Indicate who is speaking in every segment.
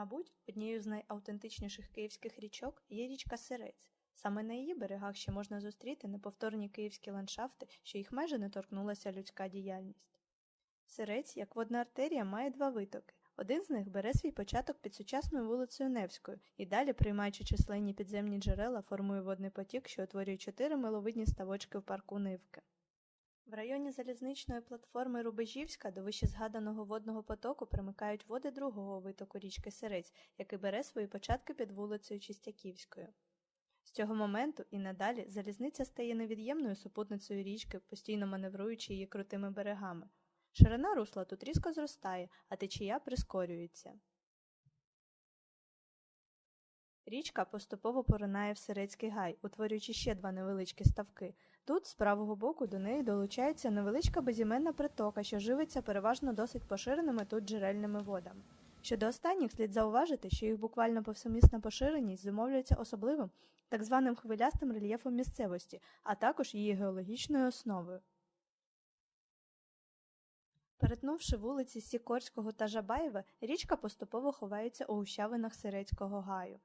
Speaker 1: Мабуть, однією з найавтентичніших київських річок є річка Сирець. Саме на її берегах ще можна зустріти неповторні київські ландшафти, що їх майже не торкнулася людська діяльність. Сирець, як водна артерія, має два витоки. Один з них бере свій початок під сучасною вулицею Невською і далі, приймаючи численні підземні джерела, формує водний потік, що утворює чотири миловидні ставочки в парку Нивки. В районі залізничної платформи Рубежівська до вищезгаданого водного потоку примикають води другого витоку річки Сирець, який бере свої початки під вулицею Чистяківською. З цього моменту і надалі залізниця стає невід'ємною супутницею річки, постійно маневруючи її крутими берегами. Ширина русла тут різко зростає, а течія прискорюється. Річка поступово поринає в Сирецький гай, утворюючи ще два невеличкі ставки. Тут, з правого боку, до неї долучається невеличка безіменна притока, що живиться переважно досить поширеними тут джерельними водами. Щодо останніх, слід зауважити, що їх буквально повсемісна поширеність зумовлюється особливим так званим хвилястим рельєфом місцевості, а також її геологічною основою. Перетнувши вулиці Сікорського та Жабаєва, річка поступово ховається у гущавинах Сирецького гаю.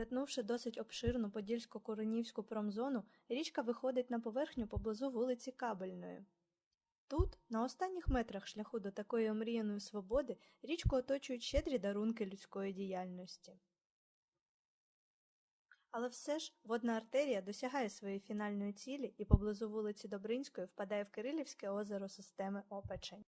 Speaker 1: Перетнувши досить обширну Подільсько-Куренівську промзону, річка виходить на поверхню поблизу вулиці Кабельної. Тут, на останніх метрах шляху до такої омріяної свободи, річку оточують щедрі дарунки людської діяльності. Але все ж водна артерія досягає своєї фінальної цілі і поблизу вулиці Добринської впадає в Кирилівське озеро системи Опечень.